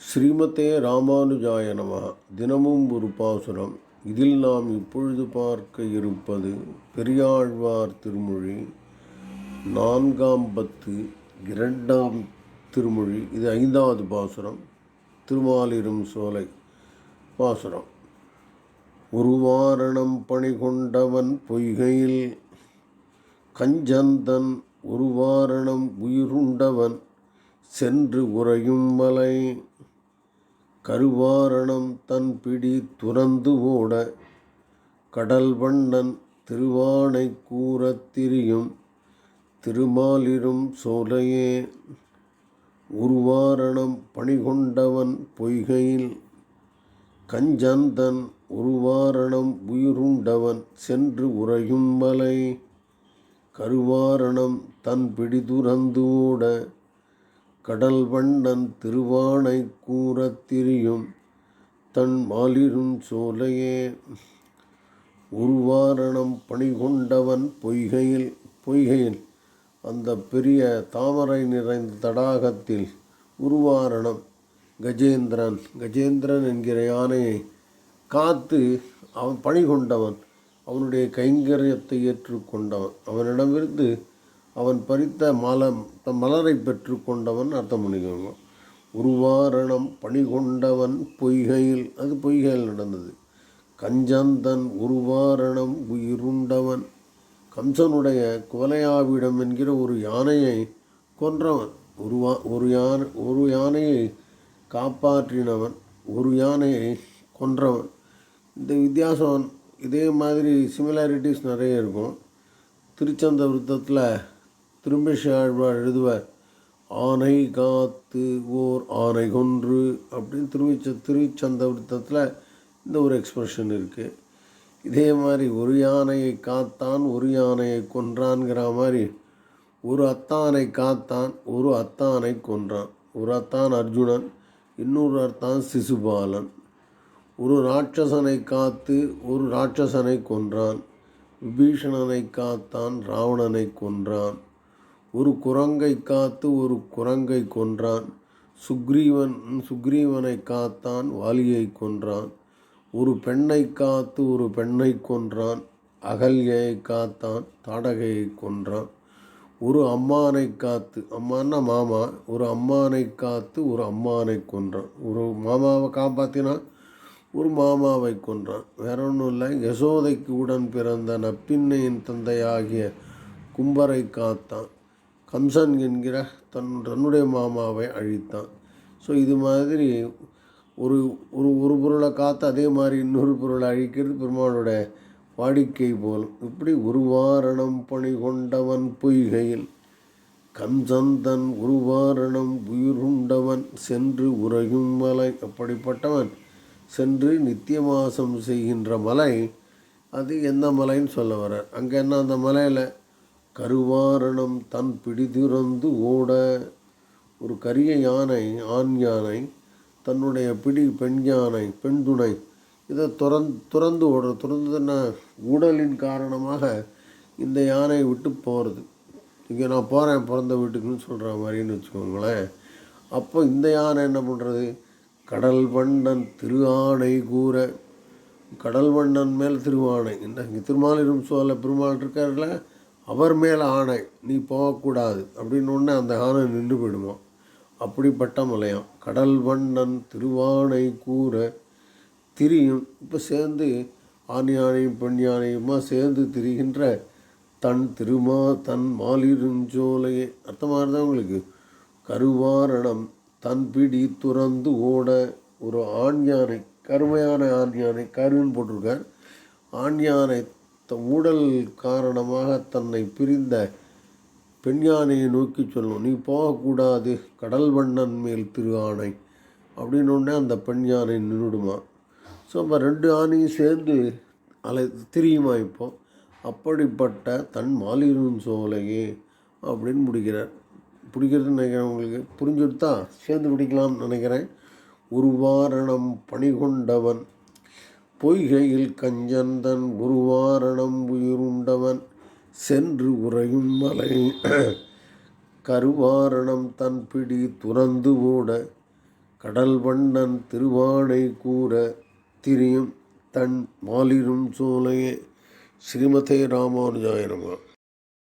ஸ்ரீமதே ராமானுஜாய நம. தினமும் ஒரு பாசுரம். இதில் நாம் இப்பொழுது பார்க்க இருப்பது பெரியாழ்வார் திருமொழி நான்காம் பத்து இரண்டாம் திருமொழி. இது ஐந்தாவது பாசுரம். திருமாலிரும் சோலை பாசுரம். உருவாரணம் பணி கொண்டவன் பொய்கையில் கஞ்சந்தன் உருவாரணம் உயிருண்டவன் சென்று உறையும் மலை. கருவாரணம் தன் பிடி துறந்து ஓட கடல் வண்ணன் திருவானை கூறத் திரியும் திருமாலிரும் சோலையே. உருவாரணம் பணிகொண்டவன் பொய்கையில் கஞ்சந்தன் உருவாரணம் உயிருண்டவன் சென்று உறையும் மலை. கருவாரணம் தன் பிடிதுறந்து ஓட கடல் வண்ணன் திருவானை கூறத் திரியும் தன் மாலிரும் சோலையே. உருவாரணம் பணிகொண்டவன் பொய்கையில் பொய்கையில் அந்த பெரிய தாமரை நிறைந்த தடாகத்தில் உருவாரணம். கஜேந்திரன் கஜேந்திரன் என்கிற யானையை காத்து அவன் பணி கொண்டவன் அவனுடைய கைங்கரியத்தை ஏற்றுக்கொண்டவன். அவனிடமிருந்து அவன் பறித்த மலம் மலரை பெற்றுக்கொண்டவன் அர்த்தம் பண்ணிக்கோங்க உருவாரணம் பணி கொண்டவன் பொய்கையில் அது பொய்கையில் நடந்தது. கஞ்சந்தன் உருவாரணம் உயிருண்டவன். கம்சனுடைய குவலையாவிடம் என்கிற ஒரு யானையை கொன்றவன். உருவா ஒரு யானை ஒரு யானையை காப்பாற்றினவன். ஒரு யானையை கொன்றவன். இந்த வித்தியாசம் இதே மாதிரி சிமிலாரிட்டிஸ் நிறைய இருக்கும். திருச்சந்த விருத்தத்தில் திரும்பிஷ எழுதுவார் ஆனை காத்து ஓர் ஆனை கொன்று அப்படின்னு திருவிச்ச திருச்சந்த விருத்தத்தில் இந்த ஒரு எக்ஸ்பிரஷன் இருக்குது இதே மாதிரி ஒரு யானையை காத்தான் ஒரு யானையை கொன்றான்ங்கிற மாதிரி ஒரு அத்தானை காத்தான் ஒரு அத்தானை கொன்றான். ஒரு அத்தான் அர்ஜுனன் இன்னொரு அத்தான் சிசுபாலன். ஒரு ராட்சசனை காத்து ஒரு ராட்சசனை கொன்றான். விபீஷணனை காத்தான் ராவணனை கொன்றான். ஒரு குரங்கை காத்து ஒரு குரங்கை கொன்றான். சுக்ரீவன் சுக்ரீவனை காத்தான் வாலியை கொன்றான். ஒரு பெண்ணை காத்து ஒரு பெண்ணை கொன்றான். அகல்யை காத்தான் தாடகையை கொன்றான். ஒரு அம்மானை காத்து அம்மான்னா மாமா? ஒரு அம்மானை காத்து ஒரு அம்மானை கொன்றான். ஒரு மாமாவை காப்பாற்றினான் ஒரு மாமாவை கொன்றான். வேற ஒன்றும் இல்லை. யசோதைக்கு உடன் பிறந்த நப்பின்னையின் தந்தையாகிய கும்பரை காத்தான். கம்சன் என்கிற தன் தன்னுடைய மாமாவை அழித்தான். ஸோ இது மாதிரி ஒரு ஒரு ஒரு பொருளை காத்து அதே மாதிரி இன்னொரு பொருளை அழிக்கிறது பெருமாளோட வாடிக்கை போல். இப்படி உருவாரணம் பணி கொண்டவன் பொய்கையில் கம்சந்தன் உருவாரணம் உயிருண்டவன் சென்று உறையும் மலை. அப்படிப்பட்டவன் சென்று நித்தியமாசம் செய்கின்ற மலை. அது எந்த மலைன்னு சொல்ல வர்றார். அங்கே என்ன அந்த மலையில் கருவாரணம் தன் பிடிதிறந்து ஓட ஒரு கரிய யானை ஆண் யானை தன்னுடைய பிடி பெண் யானை பெண் துணை இதை துறந் துறந்து ஓடுற துறந்துன்னா உடலின் காரணமாக இந்த யானையை விட்டு போகிறது இங்கே நான் போகிறேன் பிறந்த வீட்டுக்குன்னு சொல்கிற மாதிரின்னு வச்சுக்கோங்களேன். அப்போ இந்த யானை என்ன பண்ணுறது கடல் வண்டன் திரு ஆணை கூற கடல் வண்ணன் மேல் திருவாணை. இந்த இங்கே திருமாலிரும் சோழ பெருமாள் இருக்கார்ல அவர் மேலே ஆணை நீ போகக்கூடாது. அப்படின்னு உடனே அந்த ஆணை நின்று போயிடுமா? அப்படிப்பட்ட மலையாம். கடல் வண்ணன் திருவானை கூற திரியும். இப்போ சேர்ந்து ஆண் யானையும் பெண் யானையுமா சேர்ந்து திரிகின்ற தன் திருமா தன் மாலிருஞ்சோலையே அர்த்தமாக இருந்தால் உங்களுக்கு? கருவாரணம் தன் பிடி துறந்து ஓட ஒரு ஆண் யானை கருமையான ஆண் யானை கருவின்னு போட்டிருக்கார். ஆண் யானை ஊழல் காரணமாக தன்னை பிரிந்த பெண் யானையை நோக்கி சொல்லும் நீ போகக்கூடாது கடல் வண்ணன் மேல் திரு ஆணை அப்படின்னு அந்த பெண் யானை நின்றுடுமா. ஸோ அப்போ ரெண்டு ஆணையும் சேர்ந்து அலை திரியுமா இப்போ? அப்படிப்பட்ட தன் மாலிரும் சோலையே அப்படின்னு முடிக்கிறார். பிடிக்கிறதுன்னு நினைக்கிறேன் உங்களுக்கு. புரிஞ்சுடுத்தா சேர்ந்து பிடிக்கலாம்னு நினைக்கிறேன். உருவாரணம் பணிகொண்டவன். பொய்கையில் கஞ்சந்தன் உருவாரணம் உயிருண்டவன் சென்று உறையும் மலை. கருவாரணம் தன் பிடி துறந்து ஓட கடல் வண்ணன் திருவாடை கூற திரியும் தன் மாலிரும் சோலையே. ஸ்ரீமதே ராமானுஜாயிரமா